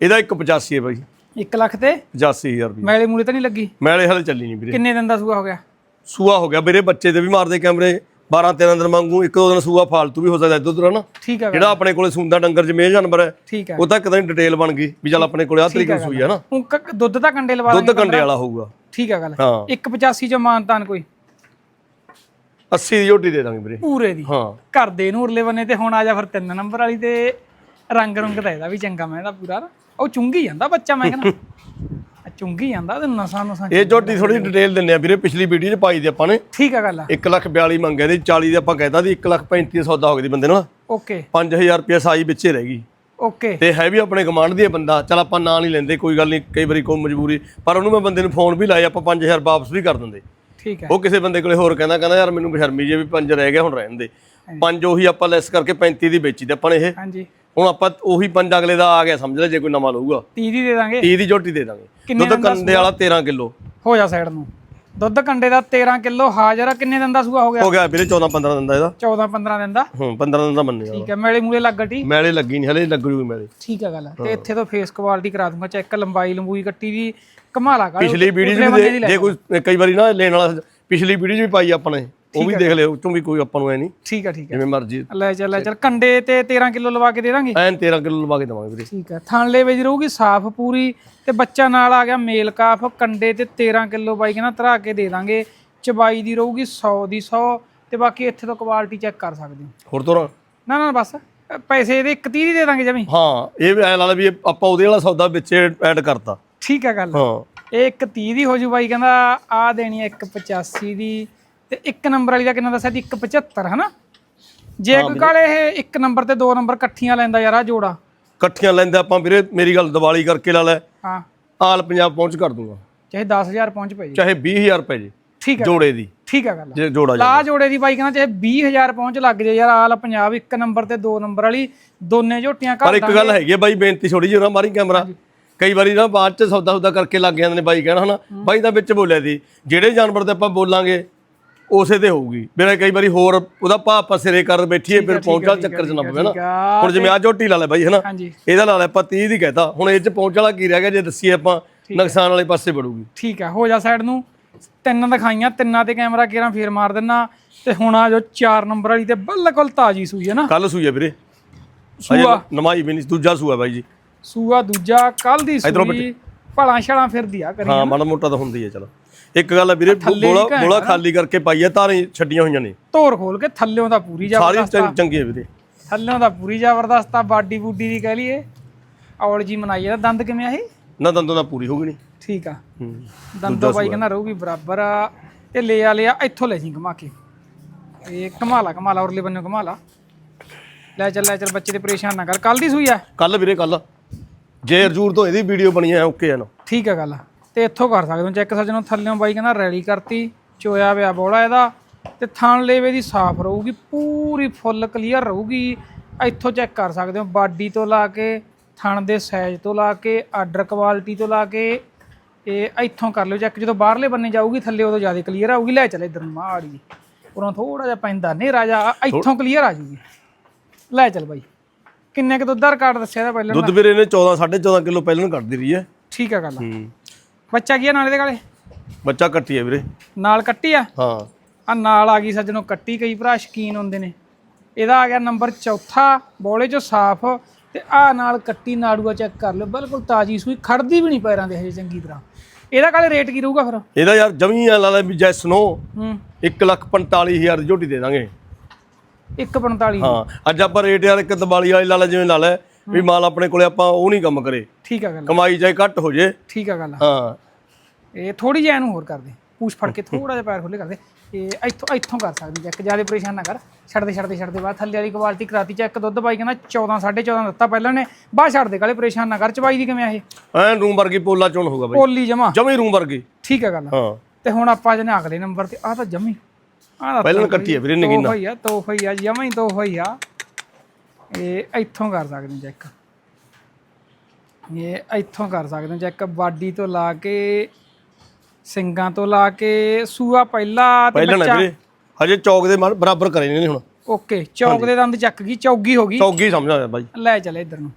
ਇਹਦਾ 185 ਹੈ ਬਾਈ। 1 ਲੱਖ ਤੇ? 85000 ਰੁਪਏ ਮੈਲੇ ਮੂਲੇ ਤਾਂ ਨਹੀਂ ਲੱਗੀ? ਮੈਲੇ ਹਲੇ ਚੱਲੀ ਨਹੀਂ ਵੀਰੇ। ਕਿੰਨੇ ਦਿਨ ਦਾ ਸੂਆ ਹੋ ਗਿਆ? ਸੂਆ ਹੋ ਗਿਆ ਵੀਰੇ ਬੱਚੇ ਦੇ ਵੀ ਮਾਰਦੇ ਕੈਮਰੇ। 12 13 ਦਿਨ ਮੰਗੂ ਇੱਕ ਦੋ ਦਿਨ ਸੂਆ ਫਾਲਤੂ ਵੀ ਹੋ ਸਕਦਾ ਇੱਧਰ ਉੱਧਰ ਹਨਾ? ਠੀਕ ਆ ਜਿਹੜਾ ਆਪਣੇ ਕੋਲੇ ਸੁੰਦਾ ਡੰਗਰ ਜਮੇ ਜਾਨਵਰ ਹੈ ਠੀਕ ਆ। ਉਹ ਤਾਂ ਕਦਾਂ ਡਿਟੇਲ ਬਣ ਗਈ ਵੀ ਚੱਲ ਆਪਣੇ ਕੋਲੇ ਆ ਤਰੀਕੇ ਸੂਈ ਹੈ ਨਾ ਦੁੱਧ ਤਾਂ ਕੰਡੇ ਲਵਾ ਦੁੱਧ ਕੰਡੇ ਵਾਲਾ ਹੋਊਗਾ। ਠੀਕ ਆ ਗੱਲ। ਹਾਂ। 185 ਚ ਮਾਨਤਾਨ ਕੋਈ? 80 ਦੀ ਝੋਟੀ ਦੇ ਦਾਂਗੇ ਵੀਰੇ। ਪੂਰੇ ਦੀ। ਹਾਂ। ਘਰ ਦੇ ਨੂੰ ਉਰਲੇ ਬੰਨੇ ਤੇ ਹੁਣ ਆ ਜਾ ਫਿਰ ਤਿੰਨ ਨੰਬਰ ਵਾਲੀ ਤੇ ਰੰਗ ਰੰਗ ਦਾ ਇਹਦਾ ਵੀ ਚੰਗਾ ਮੈਂ ਇਹਦਾ ਪੂਰਾ। ਉਹ ਚੁੰਗੀ ਜਾਂਦਾ ਬੱਚਾ ਮੈਂ ਕਹਿੰਦਾ। ਚੁੰਗੀ ਜਾਂਦਾ ਤੇ ਨਸਾਂ ਨਸਾਂ ਇਹ ਝੋਟੀ ਥੋੜੀ ਡਿਟੇਲ ਦਿੰਨੇ ਆ ਵੀਰੇ ਪਿਛਲੀ ਵੀਡੀਓ 'ਚ ਪਾਈ ਦੀ ਆਪਾਂ ਨੇ। ਠੀਕ ਆ ਗੱਲ 1 ਲੱਖ 42 ਮੰਗਿਆ ਦੀ 40 ਦੇ ਆਪਾਂ ਕਹਿਤਾ ਦੀ 1 ਲੱਖ 35 ਸੌਦਾ ਹੋ ਗਿਆ ਦੀ ਬੰਦੇ ਨਾਲ ਓਕੇ। 5000 ਰੁਪਏ ਸਾਈ ਵਿੱਚੇ ਰਹਿ ਗਈ। ਓਕੇ। ਤੇ ਹੈ ਵੀ ਆਪਣੇ ਕਮਾਂਡ ਦੀ ਬੰਦਾ। ਚਲ ਆਪਾਂ ਨਾਂ ਨਹੀਂ ਲੈਂਦੇ ਕੋਈ ਗੱਲ ਨਹੀਂ ਕਈ ਵਾਰੀ ਕੋਈ ਮਜਬੂਰੀ। ਪਰ ਉਹਨੂੰ ਮੈਂ ਬੰਦੇ ਨੂੰ ਫੋਨ ਵੀ ਲਾਇਆ ਆਪਾਂ 5000 ਵਾਪਸ ਵੀ ਕਰ ਦਿੰਦੇ। ਠੀਕ ਹੈ ਉਹ ਕਿਸੇ ਬੰਦੇ ਕੋਲੇ ਹੋਰ ਕਹਿੰਦਾ ਕਹਿੰਦਾ ਯਾਰ ਮੈਨੂੰ ਬਸ਼ਰਮੀ ਜੇ ਵੀ ਪੰਜ ਰਹਿ ਗਿਆ ਹੁਣ ਰਹਿਣ ਦੇ। ਪੰਜ ਉਹੀ ਆਪਾਂ ਲੈਸ ਕਰਕੇ 35 ਦੀ ਵੇਚੀ ਤੇ ਆਪਾਂ ਨੇ ਇਹ। ਹਾਂਜੀ। ਹੁਣ ਆਪਾਂ ਉਹੀ ਪੰਜ ਅਗਲੇ ਦਾ ਆ ਗਿਆ ਸਮਝ ਲੈ ਜੇ ਕੋਈ ਨਵਾਂ ਲਊਗਾ। 30 ਦੀ ਦੇ ਦਾਂਗੇ। 30 ਦੀ ਝੋਟੀ ਦੇ ਦਾਂਗੇ। ਦੁੱਧ ਕੰਡੇ ਵਾਲਾ 13 ਕਿਲੋ। ਹੋ ਜਾ ਸਾਈਡ ਨੂੰ। ਦੁੱਧ ਕੰਡੇ ਦਾ 13 ਕਿਲੋ ਹਾਜ਼ਰ ਆ ਕਿੰਨੇ ਦਿਨ ਦਾ ਸੂਆ ਹੋ ਗਿਆ? ਹੋ ਗਿਆ ਵੀਰੇ 14 15 ਦਿਨ ਦਾ ਇਹਦਾ। 14 15 ਦਿਨ ਦਾ? ਹੂੰ 15 ਦਿਨ ਦਾ ਮੰਨਿਆ ਠੀਕ ਹੈ ਮੇਲੇ ਮੂਲੇ ਲੱਗਟੀ ਮੈਲੇ ਲੱਗੀ ਨਹੀਂ ਹਲੇ ਲੱਗ ਜੂਗੀ ਮੈਲੇ। ਠੀਕ ਹੈ ਗੱਲ ਤੇ ਇੱਥੇ ਤੋਂ ਫੇਸ ਕੁਆਲਿਟੀ ਕਰਾ ਦੂੰਗਾ ਚੈੱਕ ਲੰਬਾਈ ਲੰਬੂਈ ਕੱਟੀ ਦੀ ਕਮਾਲਾ ਕਰ ਪਿਛਲੀ ਵੀਡੀਓ ਜੇ ਕੋਈ ਕਈ ਵਾਰੀ ਨਾ ਲੈਣ ਵਾਲਾ ਪਿਛਲੀ ਵੀਡੀਓ ਵੀ ਪਾਈ ਆਪਾਂ ਨੇ ਉਹ ਵੀ ਦੇਖ ਲਿਓ ਵੀ ਕੋਈ ਆਪਾਂ ਨੂੰ ਐ ਨਹੀਂ ਠੀਕ ਹੈ ਠੀਕ ਹੈ। ਜਿਵੇਂ ਮਰਜ਼ੀ। ਲੈ ਚੱਲ ਲੈ ਚੱਲ। ਕੰਡੇ ਤੇ 13 ਕਿਲੋ ਲਵਾ ਕੇ ਦੇ ਦਾਂਗੇ? ਐਨ 13 ਕਿਲੋ ਲਵਾ ਕੇ ਦਵਾਂਗੇ ਵੀਰੇ। ਠੀਕ ਹੈ ਥਾਂਲੇ ਵਿੱਚ ਰਹੂਗੀ ਸਾਫ਼ ਪੂਰੀ ਤੇ ਬੱਚਾ ਨਾਲ ਆ ਗਿਆ ਮੇਲ ਕਾਫ ਕੰਡੇ ਤੇ 13 ਕਿਲੋ ਬਾਈ ਕਹਿੰਦਾ ਧਰਾ ਕੇ ਦੇ ਦਾਂਗੇ। ਚਬਾਈ ਦੀ ਰਹੂਗੀ 100 ਦੀ 100 ਤੇ ਬਾਕੀ ਇੱਥੇ ਤੋਂ ਕੁਆਲਿਟੀ ਚੈੱਕ ਕਰ ਸਕਦੇ ਹੋ। ਹੋਰ ਤੋਂ ਨਾ ਨਾ ਬਸ ਪੈਸੇ ਇਹਦੇ 130 ਦੀ ਦੇ ਦਾਂਗੇ ਜਮੀ। ਹਾਂ ਇਹ ਐ ਲਾ ਲਾ ਵੀ ਆਪਾਂ ਉਹਦੇ ਵਾਲਾ ਸੌਦਾ ਵਿੱਚ ਐਡ ਕਰਤਾ। ਠੀਕ ਹੈ ਗੱਲ। ਹਾਂ। ਇਹ 130 ਦੀ ਹੋ ਜੂ ਬਾਈ ਕਹਿੰਦਾ ਆ ਦੇਣੀ ਹੈ 185 ਦੀ ਤੇ ਇੱਕ ਨੰਬਰ ਵਾਲੀ ਦਾ ਕਿੰਨਾ ਦੱਸਿਆ ਸੀ 175 ਹਨਾ? ਜੇ ਕੋਈ ਕਾਲੇ ਇਹ ਇੱਕ ਨੰਬਰ ਤੇ ਦੋ ਨੰਬਰ ਇਕੱਠੀਆਂ ਲੈਂਦਾ ਯਾਰ ਆ ਜੋੜਾ। ਇਕੱਠੀਆਂ ਲੈਂਦੇ ਆਪਾਂ ਵੀਰੇ ਮੇਰੀ ਗੱਲ ਦੀਵਾਲੀ ਕਰਕੇ ਲਾ ਲੈ। ਹਾਂ। ਆਲ ਪੰਜਾਬ ਪਹੁੰਚ ਕਰ ਦੂੰਗਾ। ਚਾਹੇ 10000 ਪਹੁੰਚ ਪਏ ਜੀ। ਚਾਹੇ 20000 ਰੁਪਏ ਜੀ ਠੀਕ ਹੈ ਜੋੜੇ ਦੀ। ਠੀਕ ਹੈ ਗੱਲ ਜੇ ਜੋੜਾ ਲਾ ਜੋੜੇ ਦੀ ਬਾਈ ਕਹਿੰਦਾ ਚਾਹੇ 20000 ਪਹੁੰਚ ਲੱਗ ਜੇ ਯਾਰ ਆਲ ਪੰਜਾਬ ਇੱਕ ਨੰਬਰ ਤੇ ਦੋ ਨੰਬਰ ਵਾਲੀ ਦੋਨੇ ਝੋਟੀਆਂ ਪਰ ਘਰ ਇੱਕ ਗੱਲ ਹੈਗੀ ਹੈ ਬਾਈ ਬੇਨਤੀ ਛੋੜੀ ਜਿਹੀ ਮਾਰੀ ਕੈਮਰਾ। ਕਈ ਵਾਰੀ ਨਾ ਬਾਅਦ ਚ ਸੌਦਾ ਸੌਦਾ ਕਰਕੇ ਲੱਗ ਜਾਂਦੇ ਨੇ ਬਾਈ ਕਹਿਣਾ ਹਨਾ? ਬਾਈ ਦਾ ਵਿੱਚ ਬੋਲਿਆ ਸੀ ਜਿਹੜੇ ਜਾਨਵਰ ਤੇ ਆਪਾਂ ਬੋਲਾਂਗੇ ਉਸੇ ਤੇ ਹੋਊਗੀ। ਮੇਰਾ ਕਈ ਵਾਰੀ ਹੋਰ ਉਹਦਾ ਭਾਅ ਆਪਾਂ ਸਿਰੇ ਕਰ ਬੈਠੀਏ ਫਿਰ ਪਹੁੰਚਾ ਚੱਕਰ ਚ ਨਾ ਪਵੇ ਨਾ। ਹੁਣ ਜਿਵੇਂ ਆ ਝੋਟੀ ਲਾ ਲੈ ਬਾਈ ਹਨਾ? ਇਹਦਾ ਲਾ ਲੈ ਆਪਾਂ 30 ਦੀ ਕਹਿਤਾ। ਹੁਣ ਇਹ ਚ ਪਹੁੰਚ ਵਾਲਾ ਕੀ ਰਹਿ ਗਿਆ ਜੇ ਦੱਸੀਏ ਆਪਾਂ ਨੁਕਸਾਨ ਵਾਲੇ ਪਾਸੇ ਵੜੂਗੀ। ਠੀਕ ਹੈ ਹੋ ਜਾ ਸਾਈਡ ਨੂੰ। ਤਿੰਨ ਦਿਖਾਈਆਂ ਤਿੰਨਾਂ ਤੇ ਕੈਮਰਾ ਕੇਰਾਂ ਫੇਰ ਮਾਰ ਦਿੰਨਾ। ਤੇ ਹੁਣ ਆ ਜੋ 4 ਨੰਬਰ ਵਾਲੀ ਤੇ ਬਿਲਕੁਲ ਤਾਜੀ ਸੂਈ ਹੈ ਨਾ? ਕੱਲ ਸੂਈ ਆ ਵੀਰੇ। ਸੂਆ? ਨਮਾਈ ਵੀ ਨਹੀਂ ਦੂਜਾ ਸੂਆ ਬਾਈ ਜੀ। ਸੂਆ ਦੂਜਾ ਕੱਲ ਦੀ ਸੂਈ। ਭਲਾ ਛਾਲਾਂ ਫਿਰਦੀ ਆ ਕਰੀ ਹਾਂ ਮਾੜਾ ਮੋਟਾ ਤਾਂ ਹੁੰਦੀ ਹੈ ਚਲੋ। ਇੱਕ ਗੱਲ ਆ ਵੀਰੇ ਬੋਲਾ ਬੋਲਾ ਖਾਲੀ ਕਰਕੇ ਪਾਈ ਆ ਤਾਰਾਂ ਛੱਡੀਆਂ ਹੋਈਆਂ ਨੇ। ਧੋਰ ਖੋਲ ਕੇ ਥੱਲਿਓਂ ਦਾ ਪੂਰੀ ਸਾਰੀ ਜ਼ਬਰਦਸਤ ਚੰਗੀ ਵੀਰੇ। ਥੱਲਿਓਂ ਦਾ ਪੂਰੀ ਜ਼ਬਰਦਸਤ ਆ ਬਾਡੀ ਬੂਡੀ ਦੀ ਕਹਿ ਲਈਏ। ਔਲ ਜੀ ਮਨਾਈ ਆ ਦੰਦ ਕਿਵੇਂ ਆ ਇਹ? ਨਾ ਦੰਦੋਂ ਦਾ ਪੂਰੀ ਹੋ ਗਈ ਨਹੀਂ ਠੀਕ ਆ। ਹੂੰ ਦੰਦੋਂ ਬਾਈ ਕਹਿੰਦਾ ਰਹੂਗੀ ਬਰਾਬਰ ਆ। ਤੇ ਲੈ ਆ ਲਿਆ ਇੱਥੋਂ ਲੈ ਜੀ ਘੁਮਾ ਕੇ। ਇਹ ਕਮਾਲਾ ਕਮਾਲਾ ਉਰਲੇ ਬੰਨੇ ਕਮਾਲਾ ਲੈ ਚੱਲ ਲੈ ਚੱਲ ਬੱਚੇ ਤੇ ਪਰੇਸ਼ਾਨ ਨਾ ਕਰ। ਕੱਲ ਦੀ ਸੂਈ ਆ? ਕੱਲ ਵੀਰੇ ਕੱਲ ਜੇ ਅਰਜੂਰ ਤੋਂ ਇਹਦੀ ਵੀਡੀਓ ਬਣੀ ਹੈ ਓਕੇ ਆ ਨਾ। ਠੀਕ ਆ ਗੱਲ ਤੇ ਇੱਥੋਂ ਕਰ ਸਕਦੇ ਹੋ। ਚੈੱਕ ਸੱਜਣੋ ਥੱਲਿਓਂ ਬਾਈ ਕਹਿੰਦਾ ਰੈਲੀ ਕਰਤੀ ਚੋਇਆ ਵਿਆ ਬੋਲਾ ਇਹਦਾ ਤੇ ਥਣ ਲੇਵੇ ਦੀ ਸਾਫ਼ ਰਹੂਗੀ ਪੂਰੀ ਫੁੱਲ ਕਲੀਅਰ ਰਹੂਗੀ। ਇੱਥੋਂ ਚੈੱਕ ਕਰ ਸਕਦੇ ਹੋ ਬਾਡੀ ਤੋਂ ਲਾ ਕੇ ਥਣ ਦੇ ਸਾਈਜ਼ ਤੋਂ ਲਾ ਕੇ ਆਰਡਰ ਕੁਆਲਿਟੀ ਤੋਂ ਲਾ ਕੇ ਇਹ ਇੱਥੋਂ ਕਰ ਲਿਓ ਚੈੱਕ। ਜਦੋਂ ਬਾਹਰਲੇ ਬੰਨੇ ਜਾਊਗੀ ਥੱਲੇ ਉਦੋਂ ਜ਼ਿਆਦਾ ਕਲੀਅਰ ਆਊਗੀ। ਲੈ ਚੱਲ ਇਧਰ ਨੂੰ ਮਾੜੀ ਉਰੋਂ ਥੋੜਾ ਜਿਹਾ ਪੈਂਦਾ ਨਹੀਂ ਰਾਜਾ ਇੱਥੋਂ ਕਲੀਅਰ ਆ ਜੂਗੀ। ਲੈ ਚੱਲ ਬਾਈ। ਕਿੰਨੇ ਕੁ ਦੁੱਧ ਦਾ ਰਿਕਾਰਡ ਦੱਸਿਆ ਪਹਿਲਾਂ? ਦੁੱਧ ਵੀਰੇ ਨੇ 14 14.5 ਕਿਲੋ ਪਹਿਲਾਂ ਕੱਢਦੀ ਰਹੀ ਹੈ। ਠੀਕ ਆ ਗੱਲ ਹੂੰ। ਬੱਚਾ ਕੀ ਆ ਨਾਲੇ ਦੇ ਕਾਲੇ? ਬੱਚਾ ਕੱਟੀ ਹੈ ਵੀਰੇ। ਨਾਲ ਕੱਟੀ ਆ? ਹਾਂ। ਆ ਨਾਲ ਆ ਗਈ ਸੱਜਣੋ ਕੱਟੀ ਕਈ ਭਰਾ ਸ਼ਕੀਨ ਹੁੰਦੇ ਨੇ। ਇਹਦਾ ਆ ਗਿਆ ਨੰਬਰ ਚੌਥਾ ਬੋਲੇ ਚੋਂ ਸਾਫ਼। ਤੇ ਆ ਨਾਲ ਕੱਟੀ ਨਾੜੂਆ ਚੈੱਕ ਕਰ ਲਿਓ। ਬਿਲਕੁਲ ਤਾਜੀ ਸੂਈ ਖੜਦੀ ਵੀ ਨਹੀਂ ਪੈਰਾਂ ਦੇ ਹਜੇ ਚੰਗੀ ਤਰ੍ਹਾਂ। ਇਹਦਾ ਕਾਲੇ ਰੇਟ ਕੀ ਰਹੂਗਾ ਫਿਰ? ਇਹਦਾ ਯਾਰ ਜਮੀ ਆ ਲਾ ਲੈ ਵੀ ਜੈਸ ਨੋ। ਹੂੰ। 145000 ਦੀ ਝੋਟੀ ਦੇ ਦਾਂਗੇ। 145 ਹਾਂ। ਅੱਜ ਆਪਾਂ ਰੇਟ ਯਾਰ ਇੱਕ ਦੀਵਾਲੀ ਵਾਲੀ ਲਾ ਲੈ ਜਿਵੇਂ ਲਾ ਲੈ। ਵੀ ਮਾਲ ਆਪਣੇ ਕੋਲੇ ਆਪਾਂ ਉਹ ਨਹੀਂ ਕੰਮ ਕਰੇ। ਠੀਕ ਆ ਗੱਲ ਕਮਾਈ ਚਾਹੇ ਘੱਟ ਹੋ ਜੇ। ਠੀਕ ਆ ਗੱਲ ਹਾਂ। ਇਹ ਥੋੜੀ ਜਿਹੀ ਇਹਨੂੰ ਹੋਰ ਕਰ ਦੇ। ਪੂਛ ਫੜ ਕੇ ਥੋੜਾ ਜਿਹਾ ਪੈਰ ਖੋਲੇ ਕਰ ਦੇ। ਇਹ ਇੱਥੋਂ ਇੱਥੋਂ ਕਰ ਸਕਦੀ ਚੈੱਕ ਜ਼ਿਆਦਾ ਪਰੇਸ਼ਾਨ ਨਾ ਕਰ। ਛੱਡਦੇ ਛੱਡਦੇ ਛੱਡਦੇ ਬਾਅਦ ਥੱਲੇ ਵਾਲੀ ਕੁਆਲਿਟੀ ਕਰਾਤੀ ਚੈੱਕ ਦੁੱਧ ਬਾਈ ਕਹਿੰਦਾ 14 14.5 ਦਿੱਤਾ ਪਹਿਲਾਂ ਨੇ। ਬਾਹਰ ਛੱਡ ਦੇ ਕਾਲੇ ਪਰੇਸ਼ਾਨ ਨਾ ਕਰ। ਚਬਾਈ ਦੀ ਕਿਵੇਂ ਆ ਇਹ? ਐਨ ਰੂਮ ਵਰਗੀ ਪੋਲਾ ਚੋਣ ਹੋਊਗਾ ਬਾਈ। ਪੋਲੀ ਜਮਾ। ਜਮੀ ਰੂਮ ਵਰਗੀ। ਠੀਕ ਹੈ ਗੱਲ ਹਾਂ। ਤੇ ਹੁਣ ਆਪਾਂ ਜਨੇ ਅਗਲੇ ਨੰਬਰ ਤੇ ਆ ਤਾਂ ਜਮੀ। ਆ ਪਹਿਲਾਂ ਕੱਟੀ ਹੈ ਵੀਰੇ ਨਗੀਨਾ। ਹੋਈ ਆ ਤੋ ਹੋਈ ਆ ਜਮਾ ਹੀ ਤੋ ਹੋਈ ਆ। ਇਹ ਇੱਥੋਂ ਕਰ ਸਕਦੇ ਹਾਂ ਚੈੱਕ ਇਹ ਇੱਥੋਂ ਕਰ ਸਕਦੇ ਹਾਂ ਚੈੱਕ ਬਾਡੀ ਤੋਂ ਲਾ ਕੇ ਸਿੰਗਾਂ ਤੋਂ ਲਾ ਕੇ ਸੂਆ ਪਹਿਲਾ ਤੇ ਪਹਿਲਾਂ ਨਾ ਬੱਚਾ ਵੀਰੇ। ਹਜੇ ਚੌਕ ਦੇ ਮਾਰ ਬਰਾਬਰ ਕਰੇ ਨੇ ਹੁਣ। ਓਕੇ ਚੌਕ ਦੇ ਦੰਦ ਚੱਕ ਗਈ ਚੌਗੀ ਹੋ ਗਈ। ਚੌਗੀ ਸਮਝ ਆਇਆ ਬਾਈ। ਲੈ ਚਲੇ ਇੱਧਰ ਨੂੰ।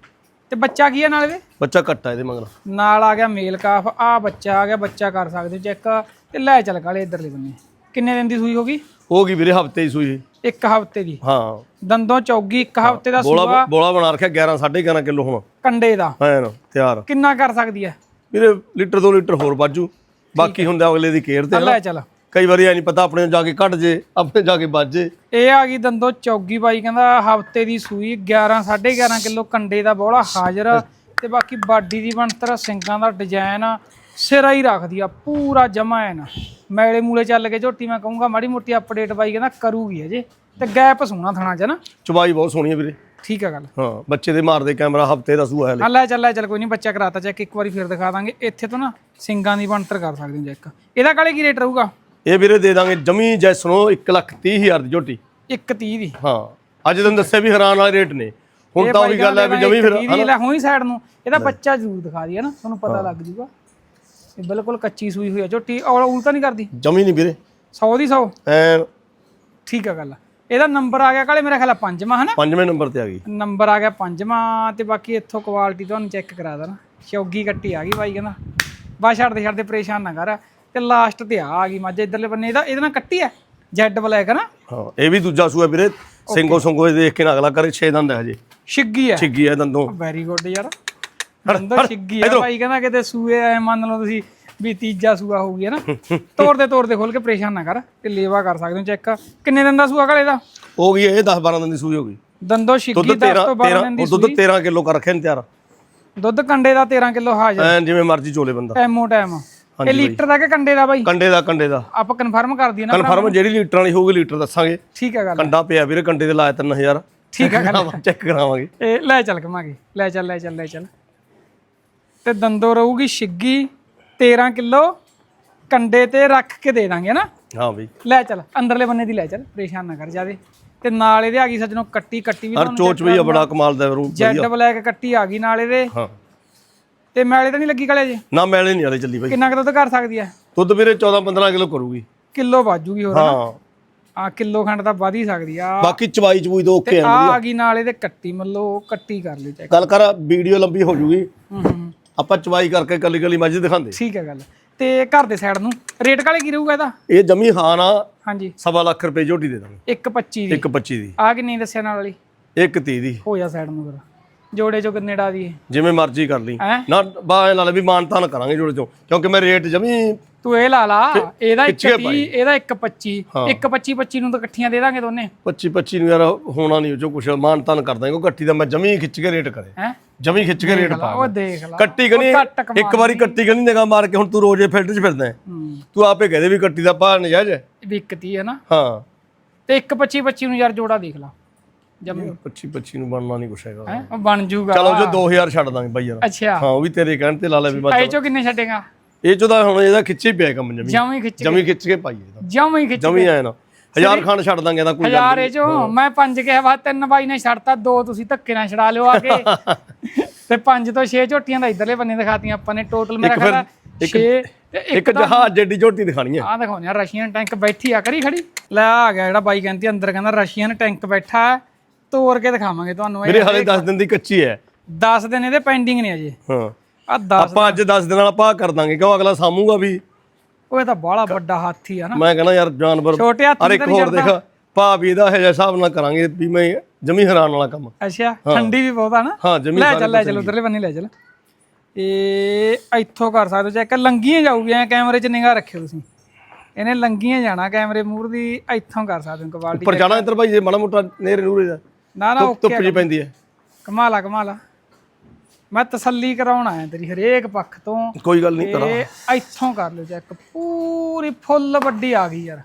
ਤੇ ਬੱਚਾ ਕੀ ਆ ਨਾਲ ਇਹਦੇ? ਬੱਚਾ ਕੱਟਾ ਇਹਦੇ ਮਗਰ। ਨਾਲ ਆ ਗਿਆ ਮੇਲ ਕਾਫ ਆ ਬੱਚਾ ਆ ਗਿਆ ਬੱਚਾ ਕਰ ਸਕਦੇ ਹੋ ਚੈੱਕ ਤੇ ਲੈ ਚੱਲ ਕਾਲੇ ਇੱਧਰਲੇ ਬੰਨੇ। ਕਿੰਨੇ ਦਿਨ ਦੀ ਸੂਈ ਹੋ ਗਈ? ਹੋ ਗਈ ਵੀਰੇ ਹਫ਼ਤੇ ਦੀ ਸੂਈ। ਇੱਕ ਹਫ਼ਤੇ ਦੀ। ਹਾਂ। ਦੰਦੋਂ ਚੌਗੀ ਇੱਕ ਹਫ਼ਤੇ ਦਾ ਬੋਲਾ ਸੂਆ। ਬੋਲਾ ਬਣਾ ਰੱਖਿਆ 11 11.5 ਕਿਲੋ ਹੁਣ। ਕੰਡੇ ਦਾ। ਐਨ ਤਿਆਰ। ਕਿੰਨਾ ਕਰ ਸਕਦੀ ਹੈ? ਵੀਰੇ ਲੀਟਰ 2 ਲੀਟਰ ਹੋਰ ਬਾਜੂ ਬਾਕੀ ਹੁੰਦਾ ਅਗਲੇ ਦੀ ਕੇਅਰ ਤੇ ਲੈ ਚੱਲ। ਕਈ ਵਾਰੀ ਐ ਨਹੀਂ ਪਤਾ ਆਪਣੇ ਜਾ ਕੇ ਘਟ ਜੇ ਆਪਣੇ ਜਾ ਕੇ ਵੱਜ ਜੇ। ਇਹ ਆ ਗਈ ਦੰਦੋ ਚੌਗੀ ਬਾਈ ਕਹਿੰਦਾ ਹਫ਼ਤੇ ਦੀ ਸੂਈ 11 11.5 ਕਿਲੋ ਕੰਡੇ ਦਾ ਬੋਲਾ ਹਾਜ਼ਰ। ਤੇ ਬਾਕੀ ਬਾਡੀ ਦੀ ਬਣਤਰ ਸਿੰਗਾਂ ਦਾ ਡਿਜ਼ਾਈਨ ਸਿਰਾ ਹੀ ਰੱਖਦੀ ਆ ਪੂਰਾ ਜਮਾ ਹੈ ਨਾ ਮੈਲੇ ਮੂਲੇ ਚੱਲ ਕੇ ਝੋਟੀ ਮੈਂ ਕਹੂੰਗਾ ਮਾੜੀ ਮੋਟੀ ਅਪਡੇਟ ਬਾਈ ਕਹਿੰਦਾ ਕਰੂਗੀ ਅਜੇ ਤੇ ਗੈਪ ਸੋਹਣਾ ਥਣਾ ਚ ਨਾ। ਚਵਾਈ ਬਹੁਤ ਸੋਹਣੀ ਹੈ ਵੀਰੇ। ਠੀਕ ਆ ਗੱਲ। ਹਾਂ ਬੱਚੇ ਦੇ ਮਾਰਦੇ ਕੈਮਰਾ ਹਫ਼ਤੇ ਦਾ ਸੂਆ ਹੈ ਹਲੇ। ਹਾਂ ਲੈ ਚੱਲ ਲੈ ਚੱਲ ਕੋਈ ਨਹੀਂ ਬੱਚਾ ਕਰਾਤਾ ਚੈੱਕ ਇੱਕ ਵਾਰੀ ਫਿਰ ਦਿਖਾ ਦਾਂਗੇ। ਇੱਥੇ ਤੋਂ ਨਾ ਸਿੰਗਾਂ ਦੀ ਬਣਤਰ ਕਰ ਸਕਦੇ ਹੋ ਚੈੱਕ ਇਹਦਾ ਕਾਲੇ ਕੀ ਰੇਟ ਰਹੂਗਾ? ਇਹ ਵੀਰੇ ਦੇ ਦਾਂਗੇ ਜਮੀ ਜੈਸਨੋ 1 ਲੱਖ 30 ਹਜ਼ਾਰ ਦੀ ਝੋਟੀ। 130 ਦੀ। ਹਾਂ ਅੱਜ ਤੁਹਾਨੂੰ ਦੱਸਿਆ ਵੀ ਹੈਰਾਨ ਵਾਲੇ ਰੇਟ ਨੇ। ਹੁਣ ਤਾਂ ਉਹੀ ਗੱਲ ਹੈ ਵੀ ਜਮੀ ਫਿਰ ਲੈ ਹੋਈ ਸਾਈਡ ਨੂੰ। ਇਹਦਾ ਬੱਚਾ ਜ਼ਰੂਰ ਦਿਖਾ ਦਈਏ ਨਾ ਤੁਹਾਨੂੰ ਪਤਾ ਲੱਗ ਜੂਗਾ। ਇਹ ਬਿਲਕੁਲ ਕੱਚੀ ਸੂਈ ਹੋਈ ਆ ਝੋਟੀ। ਔਰ ਉਲਟਾ ਨਹੀਂ ਕਰਦੀ? ਜਮੀ ਨਹੀਂ ਵੀਰੇ। 100 ਦੀ 100 ਐ ਠੀਕ ਆ ਗੱਲ ਇਹਦਾ ਨੰਬਰ ਆ ਗਿਆ ਕਾਲੇ ਮੇਰਾ ਖਿਆਲ ਪੰਜਵਾਂ ਹਨਾ? ਪੰਜਵੇਂ ਨੰਬਰ ਤੇ ਆ ਗਈ। ਨੰਬਰ ਆ ਗਿਆ ਪੰਜਵਾਂ ਤੇ ਬਾਕੀ ਇੱਥੋਂ ਕੁਆਲਿਟੀ ਤੁਹਾਨੂੰ ਚੈੱਕ ਕਰਾ ਦੇਣਾ। ਸ਼ੌਗੀ ਕੱਟੀ ਆ ਗਈ ਬਾਈ ਕਹਿੰਦਾ। ਬਾ ਛੱਡਦੇ ਛੱਡਦੇ ਪਰੇਸ਼ਾਨ ਨਾ ਕਰ। ਤੇ ਲਾਸਟ ਤੇ ਆ ਆ ਗਈ ਮੱਝ। ਇਧਰਲੇ ਬੰਨੇ ਇਹਦਾ ਇਹਦੇ ਨਾਲ ਕੱਟੀ ਆ? ਜੈਡ ਬਲੈਕ ਨਾ ਹਾਂ ਇਹ ਵੀ ਦੂਜਾ ਸੂਆ ਵੀਰੇ। ਸੰਗੋ ਇਹ ਦੇਖ ਕੇ ਨਾ ਅਗਲਾ ਕਰੇ 6 ਦੰਦ ਹੈ ਹਜੇ। ਛਿੱਗੀ ਆ? ਛਿੱਗੀ ਹੈ ਦੰਦੋਂ। ਵੈਰੀ ਗੁੱਡ ਯਾਰ। ਅੰਦਰ ਛਿੱਗੀ ਆ ਭਾਈ ਕਹਿੰਦਾ ਕਿਤੇ ਸੂਏ ਐ ਮੰਨ ਲਓ ਤੁਸੀਂ ਵੀ ਤੀਜਾ ਸੂਆ ਹੋਊਗੀ ਨਾ? ਤੋੜਦੇ ਤੋੜਦੇ ਖੋਲ ਕੇ ਪਰੇਸ਼ਾਨ ਨਾ ਕਰ ਤੇ ਲੇਵਾ ਕਰ ਸਕਦੇ ਹੋ ਚੈੱਕ। ਕਿੰਨੇ ਦਿਨ ਦਾ ਸੂਆ ਘਲੇ ਦਾ ਹੋ ਗਈ ਇਹ 10 12 ਦਿਨ ਦੀ ਸੂਈ ਹੋ ਗਈ। ਦੰਦੋ ਛਿੱਗੀ ਦੁੱਧ 10 13 ਤੋਂ 12 ਦਿਨ 13 ਦੀ ਉਹ ਦੁੱਧ 13 ਕਿਲੋ ਕਰ ਰੱਖਿਆ ਨੇ ਤਿਆਰ। ਦੁੱਧ ਕੰਡੇ ਦਾ 13 ਕਿਲੋ ਹਾਜ਼ਰ। ਐ ਜਿਵੇਂ ਮਰਜ਼ੀ ਚੋਲੇ ਬੰਦਾ। ਐਮੋ ਟਾਈਮ ਇਹ ਲੀਟਰ ਦਾ ਕਿ ਕੰਡੇ ਦਾ ਬਾਈ? ਕੰਡੇ ਦਾ ਕੰਡੇ ਦਾ। ਆਪਾਂ ਕਨਫਰਮ ਕਰ ਦਈਏ ਨਾ ਕਨਫਰਮ ਜਿਹੜੀ ਲੀਟਰ ਵਾਲੀ ਹੋਊਗੀ ਲੀਟਰ ਦੱਸਾਂਗੇ। ਠੀਕ ਹੈ ਗੱਲ ਕੰਡਾ ਪਿਆ ਵੀਰੇ ਕੰਡੇ ਦੇ ਲਾਇਆ 3000 ਠੀਕ ਹੈ ਗੱਲ ਚੈੱਕ ਕਰਾਵਾਂਗੇ। ਇਹ ਲੈ ਚੱਲ ਕਮਾਂਗੇ ਲੈ ਚੱਲ ਲੈ ਚੱਲ ਲੈ ਚੱਲ। ਤੇ ਦੰਦੋ ਰਹੂਗੀ ਛਿੱਗੀ 13 ਕਿਲੋ ਕੰਡੇ ਤੇ ਰੱਖ ਕੇ ਦੇ ਦਾਂਗੇ ਨਾ ਹਾਂ ਬਈ। ਲੈ ਚੱਲ ਅੰਦਰਲੇ ਬੰਨੇ ਦੀ ਲੈ ਚੱਲ ਪਰੇਸ਼ਾਨ ਨਾ ਕਰ ਜਾਵੇ ਤੇ ਨਾਲ ਇਹਦੇ ਆ ਗਈ ਸੱਜਣੋ ਕੱਟੀ ਕੱਟੀ ਵੀ ਹਰ ਚੋਚ ਵੀ ਆ ਬੜਾ ਕਮਾਲ ਦਾ ਰੂ ਜੈਡ ਬਲੈਕ ਕੱਟੀ ਆ ਗਈ ਨਾਲ ਇਹਦੇ। ਹਾਂ। ਤੇ ਮੈਲੇ ਤਾਂ ਨਹੀਂ ਲੱਗੀ ਕਲੇ ਜੀ? ਨਾ ਮੈਲੇ ਨਹੀਂ ਵਾਲੇ ਚੱਲੀ ਬਾਈ। ਕਿੰਨਾ ਕੁ ਦੁੱਧ ਕਰ ਸਕਦੀ ਹੈ ਦੁੱਧ ਵੀਰੇ 14 15 ਕਿਲੋ ਕਰੂਗੀ। ਕਿਲੋ ਬਾਜੂਗੀ ਹੋਰ ਹਾਂ। ਆ ਕਿਲੋ ਖੰਡ ਤਾਂ ਵਧ ਹੀ ਸਕਦੀ ਆ। ਬਾਕੀ ਚਵਾਈ ਚਵੂਈ ਤੋਂ ਓਕੇ ਆ ਆ ਆ ਗਈ ਨਾਲ ਇਹਦੇ ਕੱਟੀ ਮੱਲੋ ਕੱਟੀ ਕਰ ਲਈ ਚੈੱਕ। ਗੱਲ ਕਰ ਵੀਡੀਓ ਲੰਬੀ ਹੋ ਜੂਗੀ। ਆਪਾਂ ਚਵਾਈ ਕਰਕੇ ਕੱਲੀ ਕੱਲੀ ਮੱਝ ਦਿਖਾਉਂਦੇ। ਠੀਕ ਹੈ ਗੱਲ। ਤੇ ਘਰ ਦੇ ਸਾਈਡ ਨੂੰ ਰੇਟ ਕਾਲੇ ਕੀ ਰਹੂਗਾ ਇਹਦਾ? ਇਹ ਜਮੀ ਹਾਂ ਨਾ ਹਾਂਜੀ। ਸਵਾ ਲੱਖ ਰੁਪਏ ਝੋਟੀ ਦੇ ਦਾਂਗੇ। 125 ਦੀ। 125 ਦੀ। ਆ ਕਿੰਨੀ ਦੱਸਿਆ ਨਾਲ ਵਾਲੀ? 130 ਦੀ। ਹੋ ਜਾ ਸਾਈਡ ਨੂੰ ਫਿਰ। ਜੋੜੇ ਚੋਂ ਕਿੰਨੇ ਡਾ ਦੀ ਜਿਵੇਂ ਮਰਜ਼ੀ ਕਰ ਲਈ। ਨਾ ਬਾਏ ਨਾਲ ਵੀ ਮਾਨਤਾਨ ਕਰਾਂਗੇ ਜੋੜੇ ਚੋਂ ਕਿਉਂਕਿ ਮੈਂ ਰੇਟ ਜਮੀ ਤੂੰ ਇਹ ਲਾ ਲਾ ਇਹਦਾ ਖਿੱਚ ਕੇ 130 ਇਹਦਾ 125 125 25 ਨੂੰ ਤਾਂ ਇਕੱਠੀਆਂ ਦੇ ਦਾਂਗੇ ਦੋਨੇ। 25 25 ਨੂੰ ਯਾਰ ਹੋਣਾ ਨਹੀਂ ਜੋ ਕੁਛ ਮਾਨਤਾਨ ਕਰ ਦਾਂਗੇ। ਉਹ ਕੱਟੀ ਦਾ ਮੈਂ ਜਮੀ ਖਿੱਚ ਕੇ ਰੇਟ ਕਰੇ। ਹੈ? ਜਮੀ ਖਿੱਚ ਕੇ ਰੇਟ ਪਾ ਉਹ ਦੇਖ ਲਾ। ਕੱਟੀ ਕਨੀ ਇੱਕ ਵਾਰੀ ਕੱਟੀ ਕਨੀ ਨਿਗਾਹ ਮਾਰ ਕੇ ਹੁਣ ਤੂੰ ਰੋਜ਼ੇ ਫਿਲਟਰ 'ਚ ਫਿਰਦਾ ਤੂੰ ਆਪੇ ਕਹਦੇ ਵੀ ਕੱਟੀ ਦਾ ਭਾਅ ਨਜਾਇਜ਼ ਹੈ। ਵਿਕਤੀ ਹੈ ਨਾ। ਹਾਂ। ਤੇ 125 25 ਨੂੰ ਯਾਰ ਜੋੜਾ ਦੇਖ ਲਾ। ਜੰਮੀ। 25 25 ਨੂੰ ਬਣਨਾ ਨਹੀਂ ਕੁਛ ਹੈਗਾ। ਬਣ ਜੂਗਾ। ਚਲੋ ਜੋ 2000 ਛੱਡ ਦਾਂਗੇ ਬਾਈ ਯਾਰ। ਅੱਛਾ। ਹਾਂ ਉਹ ਵੀ ਤੇਰੇ ਕਹਿਣ ਤੇ ਲਾ ਲੈ ਵੀ ਐ ਚੋਂ ਕਿੰਨੇ ਛੱਡੇਗਾ? ਇਹ ਚੋਂ ਤਾਂ ਹੁਣ ਇਹਦਾ ਖਿੱਚੇ ਪਿਆ ਕੰਮ ਜਮੀ। ਜਮੀ ਖਿੱਚ ਜਮੀ ਖਿੱਚ ਕੇ ਪਾਈਏ ਇਹਦਾ। ਜਮੀ ਖਿੱਚ ਜਮੀ ਆਇਆ ਨਾ। ਹਜ਼ਾਰ ਖਾਨ ਛੱਡ ਦਾਂਗੇ ਇਹਦਾ ਕੋਈ ਗੱਲ ਹਜ਼ਾਰ ਇਹ ਚੋਂ ਮੈਂ ਪੰਜ ਕਿਹਾ ਵਾ ਤਿੰਨ ਬਾਈ ਨੇ ਛੱਡਤਾ ਦੋ ਤੁਸੀਂ ਧੱਕੇ ਨਾਲ ਛਡਾ ਲਿਓ ਆ ਕੇ। ਤੇ ਪੰਜ ਤੋਂ 6 ਝੋਟੀਆਂ ਦਾ ਇਧਰਲੇ ਬੰਨੇ ਦਿਖਾਤੀਆਂ ਆਪਾਂ ਨੇ। ਟੋਟਲ ਮੇਰਾ ਖਿਆਲ 6 ਤੇ ਇੱਕ ਜਹਾਜ਼ ਜੱਡੀ ਝੋਟੀ ਦਿਖਾਣੀ ਹੈ ਆ ਦਿਖਾਉਂਦੇ ਆ ਰਸ਼ੀਅਨ ਟੈਂਕ ਬੈਠੀ ਆ ਕਰੀ ਖੜੀ? ਲੈ ਆ ਗਿਆ ਜਿਹੜਾ ਬਾਈ ਕਹਿੰਦੀ ਅੰਦਰ ਕਹਿੰਦਾ ਰਸ਼ੀਅਨ ਟੈਂਕ ਬੈਠਾ ਤੋੜ ਕੇ ਦਿਖਾਵਾਂਗੇ ਤੁਹਾਨੂੰ। ਇਹ ਮੇਰੇ ਹਾਲੇ 10 ਦਿਨ ਦੀ ਕੱਚੀ ਹੈ। 10 ਦਿਨ ਇਹਦੇ ਪੈਂਡਿੰਗ ਨੇ ਅਜੇ। ਹਾਂ। ਆ 10 ਆਪਾਂ ਅੱਜ 10 ਦਿਨਾਂ ਨਾਲ ਭਾਅ ਕਰ ਦਾਂਗੇ ਕਿਉਂ ਅਗਲਾ ਸਾਮੂਗਾ ਵੀ? ਉਹ ਇਹ ਤਾਂ ਬਾਹਲਾ ਵੱਡਾ ਹਾਥੀ ਆ ਨਾ। ਮੈਂ ਕਹਿੰਦਾ ਯਾਰ ਜਾਨਵਰ ਛੋਟੇ ਹਾਥੀ ਅਰੇ ਇੱਕ ਹੋਰ ਦੇਖ ਭਾਅ ਵੀ ਇਹਦਾ ਇਹ ਜਿਹਾ ਹਿਸਾਬ ਨਾਲ ਕਰਾਂਗੇ ਵੀ ਮੈਂ ਜਮੀ ਹੈਰਾਨ ਵਾਲਾ ਕੰਮ। ਅੱਛਾ ਠੰਡੀ ਵੀ ਬਹੁਤ ਆ ਨਾ। ਹਾਂ ਜਮੀ ਲੈ ਚੱਲ ਲੈ ਚੱਲ ਉਧਰਲੇ ਬੰਨੇ ਲੈ ਚੱਲ। ਇਹ ਇੱਥੋਂ ਕਰ ਸਕਦੇ ਹੋ ਚੈੱਕ ਲੰਗੀਆਂ ਜਾਊਗੀ ਐ ਕੈਮਰੇ 'ਚ ਨਿਗਾਹ ਰੱਖਿਓ ਤੁਸੀਂ। ਇਹਨੇ ਲੰਗੀਆਂ ਜਾਣਾ ਕੈਮਰੇ ਮੂਰ ਦੀ ਇੱਥੋਂ ਕਰ ਸਕਦੇ ਹੋ ਕੁਆਲਿਟੀ ਉੱਪਰ ਜਾਣਾ ਇੱਧਰ ਭਾਈ ਜੇ ਮਾੜਾ ਮੋਟਾ ਨੇਰੇ ਨੂਰੇ ਦਾ ਨਾ ਨਾ ਧੁੱਪ ਜੀ ਪੈਂਦੀ ਹੈ। ਕਮਾਲਾ ਕਮਾਲਾ ਮੈਂ ਤਸੱਲੀ ਕਰਾਉਣ ਆਇਆ ਤੇਰੀ ਹਰੇਕ ਪੱਖ ਤੋਂ। ਕੋਈ ਗੱਲ ਨਹੀਂ ਕਰਾ। ਇਹ ਇੱਥੋਂ ਕਰ ਲਿਓ ਚੈੱਕ ਪੂਰੀ ਫੁੱਲ ਵੱਡੀ ਆ ਗਈ ਯਾਰ।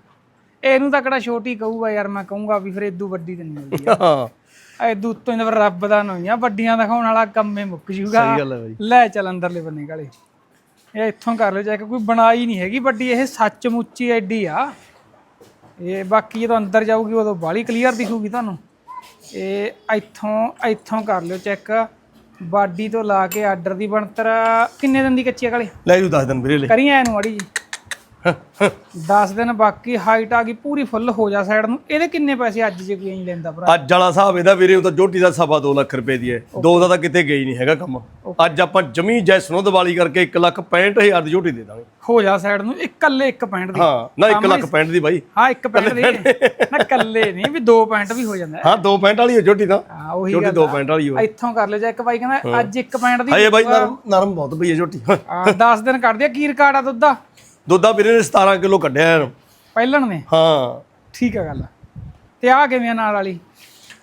ਇਹਨੂੰ ਤਾਂ ਕਿਹੜਾ ਛੋਟੀ ਕਹੂਗਾ ਯਾਰ ਮੈਂ ਕਹੂੰਗਾ ਵੀ ਫਿਰ ਇਦੋਂ ਵੱਡੀ ਤੇ ਨਹੀਂ ਮਿਲਦੀ ਹਾਂ। ਐਦੂ ਉੱਤੋਂ ਫਿਰ ਰੱਬ ਦਾ ਨੋਈਆਂ ਵੱਡੀਆਂ ਦਿਖਾਉਣ ਵਾਲਾ ਕੰਮੇ ਮੁੱਕ ਜੂਗਾ। ਸਹੀ ਗੱਲ ਹੈ ਬਾਈ। ਲੈ ਚੱਲ ਅੰਦਰਲੇ ਬੰਨੇ ਗਾਲੇ ਇਹ ਇੱਥੋਂ ਕਰ ਲਿਓ ਚੈੱਕ ਕੋਈ ਬਣਾਈ ਨਹੀਂ ਹੈਗੀ ਵੱਡੀ ਇਹ ਸੱਚ ਮੁੱਚੀ ਐਡੀ ਆ। ਇਹ ਬਾਕੀ ਜਦੋਂ ਅੰਦਰ ਜਾਊਗੀ ਉਦੋਂ ਬਾਲੀ ਕਲੀਅਰ ਦਿਖੂਗੀ ਤੁਹਾਨੂੰ। ਇਹ ਇੱਥੋਂ ਇੱਥੋਂ ਕਰ ਲਿਓ ਚੈੱਕ ਬਾਡੀ ਤੋਂ ਲਾ ਕੇ ਆਰਡਰ ਦੀ ਬਣਤਰ ਕਿੰਨੇ ਦਿਨ ਦੀ ਕੱਚੀ ਆ ਗਾਲੇ ਲੈ ਜੂ 10 ਦਿਨ ਵੀਰੇ ਲੈ। ਕਰੀ ਐ ਨੂੰ ਅੜੀ ਜੀ। 10 ਦਿਨ ਬਾਕੀ ਹਾਈਟ ਆ ਗਈ ਪੂਰੀ ਫੁੱਲ ਹੋ ਜਾ ਸਾਈਡ ਨੂੰ। ਇਹਦੇ ਕਿੰਨੇ ਪੈਸੇ ਅੱਜ ਜੇ ਕੋਈ ਲੈਂਦਾ ਭਰਾ? ਅੱਜ ਵਾਲਾ ਹਿਸਾਬ ਇਹਦਾ ਵੀਰੇ ਉਹ ਤਾਂ ਜੋਟੀ ਦਾ ਸਵਾ 2 ਲੱਖ ਰੁਪਏ ਦੀ ਹੈ। ਦੋ ਦਾ ਤਾਂ ਕਿਤੇ ਗਈ ਨਹੀਂ ਹੈਗਾ ਕੰਮ। ਅੱਜ ਆਪਾਂ ਜਮੀ ਜੈਸਨੋ ਦੀਵਾਲੀ ਕਰਕੇ 1 ਲੱਖ 65000 ਦੀ ਜੋਟੀ ਦੇ ਦਾਂਗੇ। ਹੋ ਜਾ ਸਾਈਡ ਨੂੰ ਇਕੱਲੇ 1 ਪੁਆਇੰਟ ਦੀ। ਹਾਂ ਨਾ 1 ਲੱਖ 65 ਦੀ ਬਾਈ। ਹਾਂ ਇੱਕ ਪੈਂਟ ਦੀ। ਨਾ ਕੱਲੇ ਨਹੀਂ ਵੀ ਦੋ ਪੈਂਟ ਵੀ ਹੋ ਜਾਂਦਾ। ਹੈ। ਹਾਂ 2 ਪੈਂਟ ਵਾਲੀ ਹੈ ਜੋਟੀ ਤਾਂ। ਹਾਂ ਉਹੀ ਜੋਟੀ ਗੱਲ 2 ਪੈਂਟ ਵਾਲੀ ਹੋ ਇੱਥੋਂ ਕਰ ਲਿਓ ਜਾਂ ਇੱਕ ਬਾਈ ਕਹਿੰਦਾ ਅੱਜ ਇੱਕ ਪੈਂਟ ਦੀ ਹਏ ਬਾਈ ਨਰਮ ਨਰਮ ਬਹੁਤ ਪਈ ਹੈ ਜੋਟੀ। ਆ 10 ਦਿਨ ਕੱਢ ਦਿਆ ਕੀ ਰਿਕਾਰਡ ਆ ਦੁੱਧ ਦਾ? ਦੁੱਧਾ ਵੀਰੇ ਨੇ 17 ਕਿਲੋ ਕੱਢਿਆ ਹੈ ਪਹਿਲਣ ਨੇ? ਹਾਂ। ਠੀਕ ਹੈ ਗੱਲ। ਤੇ ਆ ਕਿਵੇਂ ਆ ਨਾਲ ਵਾਲੀ?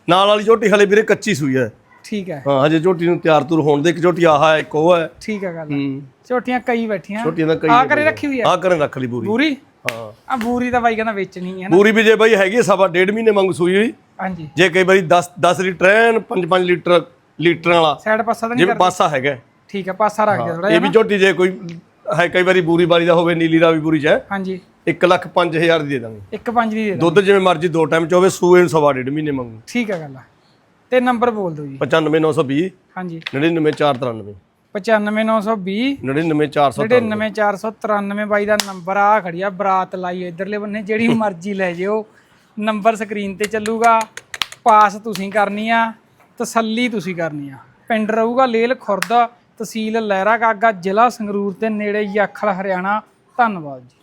ਨਾਲ ਵਾਲੀ ਝੋਟੀ ਹਲੇ ਵੀਰੇ ਕੱਚੀ ਸੂਈ ਹੈ ਠੀਕ ਹੈ ਹਾਂ ਹਜੇ ਝੋਟੀ ਨੂੰ ਤਿਆਰ ਤੁਰ ਹੋਣ ਦੇ ਇੱਕ ਝੋਟੀ ਆਹ ਹੈ ਇੱਕ ਉਹ ਹੈ ਠੀਕ ਹੈ ਗੱਲ। ਹੂੰ। ਝੋਟੀਆਂ ਕਈ ਬੈਠੀਆਂ। ਝੋਟੀਆਂ ਦਾ ਕਈ ਆ ਕਰੇ ਰੱਖੀ ਹੋਈ ਹੈ ਆ ਕਰੇ ਰੱਖ ਲਈ ਪੂਰੀ ਬੂਰੀ? ਹਾਂ। ਆ ਬੂਰੀ ਦਾ ਬਾਈ ਕਹਿੰਦਾ ਵੇਚਣੀ ਹੈ ਨਾ ਪੂਰੀ ਵੀ ਜੇ ਬਾਈ ਹੈਗੀ ਸਵਾ ਡੇਢ ਮਹੀਨੇ ਮੰਗ ਸੂਈ ਹੋਈ। ਹਾਂਜੀ। ਜੇ ਕਈ ਵਾਰੀ 10 10 ਲੀਟਰ ਐਨ 5 5 ਲੀਟਰ ਲੀਟਰਾਂ ਵਾਲਾ। ਸਾਈਡ ਪਾਸਾ ਤਾਂ ਨਹੀਂ ਜਿਵੇਂ ਪਾਸਾ ਹੈਗਾ। ਠੀਕ ਹੈ ਪਾਸਾ ਰੱਖ ਦਿਓ ਥੋੜਾ ਇਹ ਵੀ ਝੋਟੀ ਜੇ ਕੋਈ ਹੈ ਕਈ ਵਾਰੀ ਬੂਰੀ ਬਾਰੀ ਦਾ ਹੋਵੇ ਨੀਲੀ ਦਾ ਵੀ ਬੂਰੀ ਚ ਹੈ। ਹਾਂਜੀ। 1 ਲੱਖ 5000 ਦੀ ਦੇ ਦਾਂਗੇ। ਇੱਕ ਪੰਜ ਦੀ ਦੇ ਦਿਓ ਦੁੱਧ ਜਿਵੇਂ ਮਰਜ਼ੀ ਦੋ ਟਾਈਮ ਚ ਹੋਵੇ ਸੂਏ ਨੂੰ ਸਵਾ ਡੇਢ ਮਹੀਨੇ ਮੰਗੂ। ਠੀਕ ਹੈ ਗੱਲ ਤੇ ਨੰਬਰ ਬੋਲ ਦਿਓ ਜੀ। 95920 ਹਾਂਜੀ। 99493 95920 99493 99493 ਬਾਈ ਦਾ ਨੰਬਰ ਆ ਖੜੀ ਆ ਬਰਾਤ ਲਾਈ ਇਧਰਲੇ ਬੰਨੇ ਜਿਹੜੀ ਮਰਜ਼ੀ ਲੈ ਜਿਓ। ਨੰਬਰ ਸਕਰੀਨ ਤੇ ਚੱਲੂਗਾ। ਪਾਸ ਤੁਸੀਂ ਕਰਨੀ ਆ ਤਸੱਲੀ ਤੁਸੀਂ ਕਰਨੀ ਆ। ਪਿੰਡ ਰਹੂਗਾ ਲੇਲ ਖੁਰਦ। ਤਹਿਸੀਲ ਲਹਿਰਾ ਕਾਗਾ ਜ਼ਿਲ੍ਹਾ ਸੰਗਰੂਰ ਤੇ ਨੇੜੇ ਯਾਖਲ ਹਰਿਆਣਾ। ਧੰਨਵਾਦ ਜੀ।